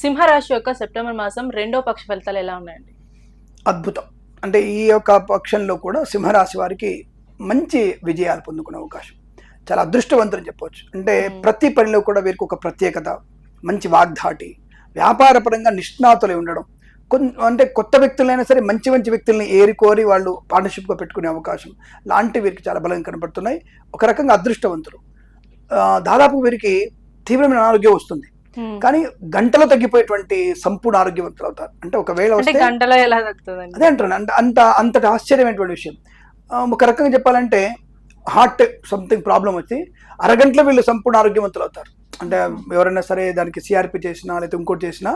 సింహరాశి యొక్క సెప్టెంబర్ మాసం రెండో పక్ష ఫలితాలు ఎలా ఉన్నాయండి? అద్భుతం. అంటే ఈ యొక్క పక్షంలో కూడా సింహరాశి వారికి మంచి విజయాలు పొందుకునే అవకాశం. చాలా అదృష్టవంతులు చెప్పవచ్చు అంటే. ప్రతి పనిలో కూడా వీరికి ఒక ప్రత్యేకత మంచి వాగ్ధాటి వ్యాపారపరంగా నిష్ణాతులై ఉండడం అంటే కొత్త వ్యక్తులైనా సరే మంచి మంచి వ్యక్తుల్ని ఏరికోరి వాళ్ళు పార్ట్నర్షిప్గా పెట్టుకునే అవకాశం లాంటి వీరికి చాలా బలంగా కనబడుతున్నాయి ఒక రకంగా అదృష్టవంతులు. దాదాపు వీరికి తీవ్రమైన అనారోగ్యం వస్తుంది. కానీ గంటలో తగ్గిపోయేటువంటి సంపూర్ణ ఆరోగ్యవంతులు అవుతారు అంటే ఒకవేళ అంటే గంటలో ఎలా అదే అంటున్నాను అంత అంత అంతటి ఆశ్చర్యమైనటువంటి విషయం. ఒక రకంగా చెప్పాలంటే హార్ట్ సంథింగ్ ప్రాబ్లం వచ్చి అరగంటలో వీళ్ళు సంపూర్ణ ఆరోగ్యవంతులు అవుతారు అంటే ఎవరైనా సరే దానికి సిఆర్పి చేసినా లేకపోతే ఇంకోటి చేసినా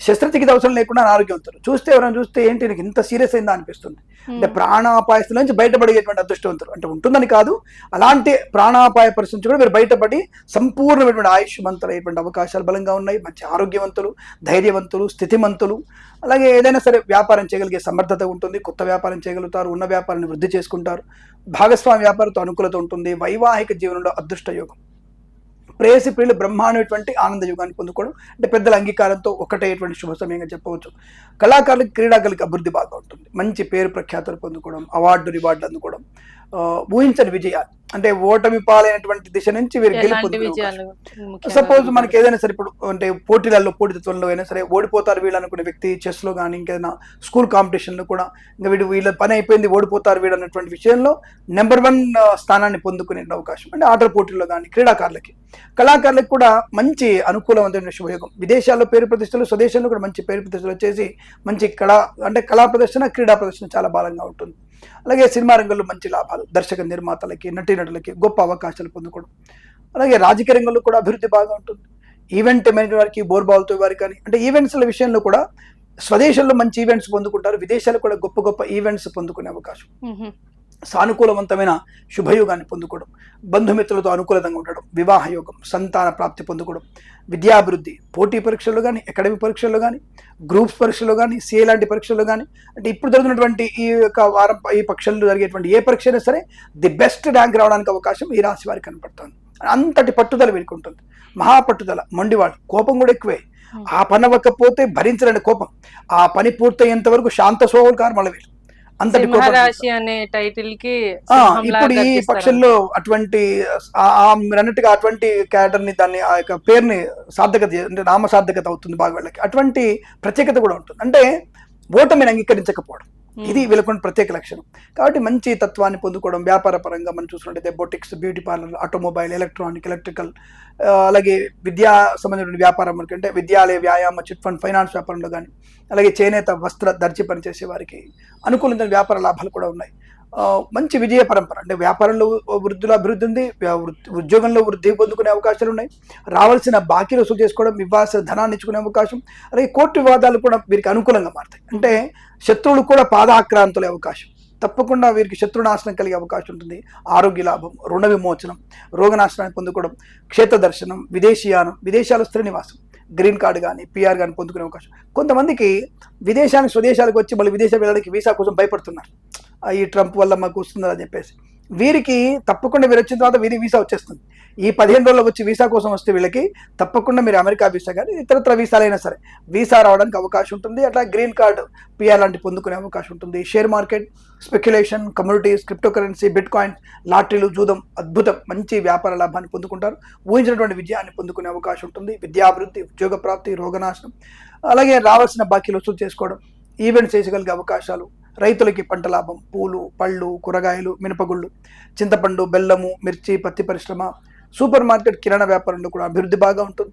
శస్త్రచికిత్స అవసరం లేకుండా ఆరోగ్యవంతులు చూస్తే ఎవరైనా చూస్తే ఏంటి నీకు ఇంత సీరియస్ అయిందా అనిపిస్తుంది. అంటే ప్రాణాపాయ స్థితి నుంచి బయటపడేటువంటి అదృష్టవంతులు. అంటే ఉంటుందని కాదు అలాంటి ప్రాణాపాయ పరిస్థితి నుంచి కూడా మీరు బయటపడి సంపూర్ణమైనటువంటి ఆయుష్మంతులైనటువంటి అవకాశాలు బలంగా ఉన్నాయి. మంచి ఆరోగ్యవంతులు ధైర్యవంతులు స్థితిమంతులు అలాగే ఏదైనా సరే వ్యాపారం చేయగలిగే సమర్థత ఉంటుంది. కొత్త వ్యాపారం చేయగలుగుతారు ఉన్న వ్యాపారాన్ని వృద్ధి చేసుకుంటారు. భాగస్వామి వ్యాపారంతో అనుకూలత ఉంటుంది. వైవాహిక జీవనంలో అదృష్ట యోగం ప్రేయసి ప్రియులు బ్రహ్మాండమైనటువంటి ఆనంద యుగాన్ని పొందుకోవడం అంటే పెద్దల అంగీకారంతో ఒకటేటువంటి శుభ సమయంగా చెప్పవచ్చు. కళాకారులకు క్రీడాకారులకు అభివృద్ధి బాగా ఉంటుంది. మంచి పేరు ప్రఖ్యాతులు పొందుకోవడం అవార్డు రివార్డులు అందుకోవడం ఊహించని విజయాలు అంటే ఓటమి పాలైనటువంటి దిశ నుంచి వీరు ముఖ్యంగా సపోజ్ మనకి ఏదైనా సరే ఇప్పుడు అంటే పోటీలలో పోటీతత్వంలో అయినా సరే ఓడిపోతారు వీళ్ళు అనుకునే వ్యక్తి చెస్లో కానీ ఇంకేదైనా స్కూల్ కాంపిటీషన్లో కూడా ఇంకా వీడు వీళ్ళ పని అయిపోయింది ఓడిపోతారు వీడు అన్నటువంటి విషయంలో నెంబర్ వన్ స్థానాన్ని పొందుకునే అవకాశం అంటే ఆటల పోటీల్లో కానీ క్రీడాకారులకి. కళాకారులకు కూడా మంచి అనుకూలవంతమైన శుభయోగం. విదేశాల్లో పేరు ప్రతిష్టలు స్వదేశంలో కూడా మంచి పేరు ప్రతిష్టలు వచ్చేసి మంచి కళా అంటే కళా ప్రదర్శన క్రీడా ప్రదర్శన చాలా బలంగా ఉంటుంది. అలాగే సినిమా రంగంలో మంచి లాభాలు దర్శక నిర్మాతలకి నటీనటులకి గొప్ప అవకాశాలు పొందుకోవడం. అలాగే రాజకీయ రంగంలో కూడా అభివృద్ధి బాగా ఉంటుంది. ఈవెంట్ మేనేజర్ వారికి బోర్బాల్తో వారికి కానీ అంటే ఈవెంట్స్ల విషయంలో కూడా స్వదేశంలో మంచి ఈవెంట్స్ పొందుకుంటారు. విదేశాలు కూడా గొప్ప గొప్ప ఈవెంట్స్ పొందుకునే అవకాశం. సానుకూలవంతమైన శుభయోగాన్ని పొందుకోవడం బంధుమిత్రులతో అనుకూలంగా ఉండడం వివాహ యోగం సంతాన ప్రాప్తి పొందుకోవడం విద్యాభివృద్ధి పోటీ పరీక్షల్లో కానీ అకాడమిక్ పరీక్షల్లో కానీ గ్రూప్స్ పరీక్షల్లో కానీ సిఏ లాంటి పరీక్షల్లో కానీ అంటే ఇప్పుడు జరుగుతున్నటువంటి ఈ యొక్క వారం ఈ పక్షంలో జరిగేటువంటి ఏ పరీక్ష అయినా సరే ది బెస్ట్ ర్యాంక్ రావడానికి అవకాశం ఈ రాశి వారికి కనపడుతుంది. అంతటి పట్టుదల వీరికి ఉంటుంది. మహా పట్టుదల మొండివాడు కోపం కూడా ఎక్కువే. ఆ పని అవ్వకపోతే భరించలేని కోపం. ఆ పని పూర్తయ్యేంత వరకు శాంత స్వభావం మళ్ళీ వీళ్ళు. అంతటి సింహరాశి అనే టైటిల్కి ఇప్పుడు ఈ. పక్షంలో అటువంటి అన్నట్టుగా అటువంటి క్యారెక్టర్ని దాన్ని ఆ యొక్క పేరుని సార్థకత అంటే నామ సార్థకత అవుతుంది బాగా వీళ్ళకి అటువంటి ప్రత్యేకత కూడా ఉంటుంది అంటే ఓటమిని అంగీకరించకపోవడం. ఇది వీళ్ళకున్న ప్రత్యేక లక్షణం. కాబట్టి మంచి తత్వాన్ని పొందుకోవడం వ్యాపార పరంగా మనం చూసుకుంటే boutiques beauty parlour automobile electronic electrical అలాగే విద్యా సంబంధించిన వ్యాపారం అంటే విద్యాలయ వ్యాయామ చిట్ ఫండ్ ఫైనాన్స్ వ్యాపారంలో కానీ అలాగే చేనేత వస్త్ర దర్జీ పనిచేసే వారికి అనుకూలించిన వ్యాపార లాభాలు కూడా ఉన్నాయి. మంచి విజయ పరంపర. అంటే వ్యాపారంలో వృద్ధిలో అభివృద్ధి ఉంది ఉద్యోగంలో వృద్ధి పొందుకునే అవకాశాలు ఉన్నాయి. రావాల్సిన బాకీలు వసూలు చేసుకోవడం ఇవ్వాల్సిన ధనాన్ని ఇచ్చుకునే అవకాశం. అలాగే కోర్టు వివాదాలు కూడా వీరికి అనుకూలంగా మారుతాయి. అంటే శత్రువులు కూడా పాదాక్రాంతులే అవకాశం. తప్పకుండా వీరికి శత్రునాశనం కలిగే అవకాశం ఉంటుంది. ఆరోగ్య లాభం రుణ విమోచనం రోగనాశనాన్ని పొందుకోవడం క్షేత్ర దర్శనం విదేశీయానం విదేశాల స్త్రీ నివాసం గ్రీన్ కార్డు కానీ పిఆర్ కానీ పొందుకునే అవకాశం. కొంతమందికి విదేశానికి స్వదేశాలకు వచ్చి మళ్ళీ విదేశం వెళ్ళడానికి వీసా కోసం భయపడుతున్నారు. ఈ ట్రంప్ వల్ల మాకు వస్తుందని చెప్పేసి. వీరికి తప్పకుండా వీరు వచ్చిన తర్వాత వీరి వీసా వచ్చేస్తుంది. ఈ పదిహేను రోజుల్లో వచ్చి వీసా కోసం వస్తే వీళ్ళకి తప్పకుండా మీరు అమెరికా వీసా కానీ ఇతరత్ర వీసాలైనా సరే వీసా రావడానికి అవకాశం ఉంటుంది. అట్లా గ్రీన్ కార్డు పిఆర్ లాంటి పొందుకునే అవకాశం ఉంటుంది. Share market speculation communities crypto currency bitcoin లాటరీలు జూదం అద్భుతం. మంచి వ్యాపార లాభాన్ని పొందుకుంటారు. ఊహించినటువంటి విజయాన్ని పొందుకునే అవకాశం ఉంటుంది. విద్యాభివృద్ధి ఉద్యోగ ప్రాప్తి రోగనాశనం. అలాగే రావాల్సిన బాకీలు వసూలు చేసుకోవడం ఈవెంట్స్ చేయగలిగే అవకాశాలు రైతులకి పంట లాభం పూలు పళ్ళు కూరగాయలు మినపగుళ్ళు చింతపండు బెల్లము మిర్చి పత్తి పరిశ్రమ సూపర్ మార్కెట్ కిరాణా వ్యాపారంలో కూడా అభివృద్ధి బాగా ఉంటుంది.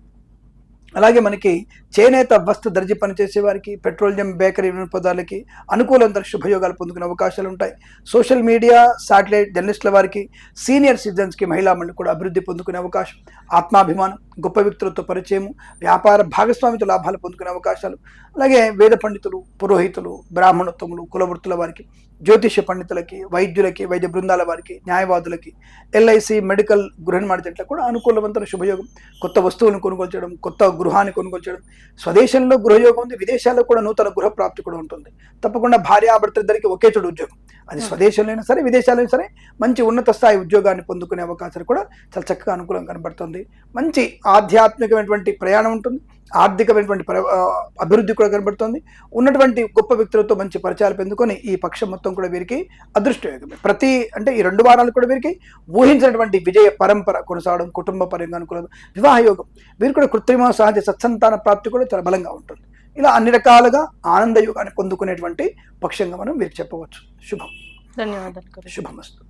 అలాగే మనకి చేనేత వస్తు దర్జీ పనిచేసే వారికి పెట్రోలియం బేకరీ వినియోగదారులకి అనుకూలంతర శుభయోగాలు పొందుకునే అవకాశాలు ఉంటాయి. సోషల్ మీడియా శాటిలైట్ జర్నలిస్టుల వారికి సీనియర్ సిటిజన్స్కి మహిళా మండలి కూడా అభివృద్ధి పొందుకునే అవకాశం. ఆత్మాభిమానం. గొప్ప వ్యక్తులతో పరిచయం వ్యాపార భాగస్వామితో లాభాలు పొందుకునే అవకాశాలు అలాగే వేద పండితులు పురోహితులు బ్రాహ్మణోత్తములు కులవృత్తుల వారికి జ్యోతిష పండితులకి వైద్యులకి వైద్య బృందాల వారికి న్యాయవాదులకి ఎల్ఐసి మెడికల్ గృహ మార్కెట్లకు కూడా అనుకూలవంతమైన శుభయోగం. కొత్త వస్తువులను కొనుగోలు చేయడం కొత్త గృహాన్ని కొనుగోలు చేయడం స్వదేశంలో గృహయోగం ఉంది విదేశాల్లో కూడా నూతన గృహ ప్రాప్తి కూడా ఉంటుంది. తప్పకుండా భార్యాభర్త ఇద్దరికి ఒకే చోటు ఉద్యోగం. అది స్వదేశంలో అయినా సరే విదేశాల్లో అయినా సరే మంచి ఉన్నత స్థాయి ఉద్యోగాన్ని పొందుకునే అవకాశాలు కూడా చాలా చక్కగా అనుకూలంగా కనబడుతుంది. మంచి ఆధ్యాత్మికమైనటువంటి ప్రయాణం ఉంటుంది ఆర్థికమైనటువంటి అభివృద్ధి కూడా కనబడుతుంది. ఉన్నటువంటి గొప్ప వ్యక్తులతో మంచి పరిచయాలు పెందుకొని ఈ పక్షం మొత్తం కూడా వీరికి అదృష్టయోగమే. ప్రతి అంటే ఈ రెండు వారాలు కూడా వీరికి ఊహించినటువంటి విజయ పరంపర కొనసాగడం కుటుంబ పరంగా అనుకూలం వివాహ యోగం వీరు కూడా కృత్రిమ సహజ సత్సంతాన ప్రాప్తి కూడా చాలా బలంగా ఉంటుంది. ఇలా అన్ని రకాలుగా ఆనంద యోగాన్ని పొందుకునేటువంటి పక్షంగా మనం వీరికి చెప్పవచ్చు. శుభం. ధన్యవాదాలు. శుభమస్తు.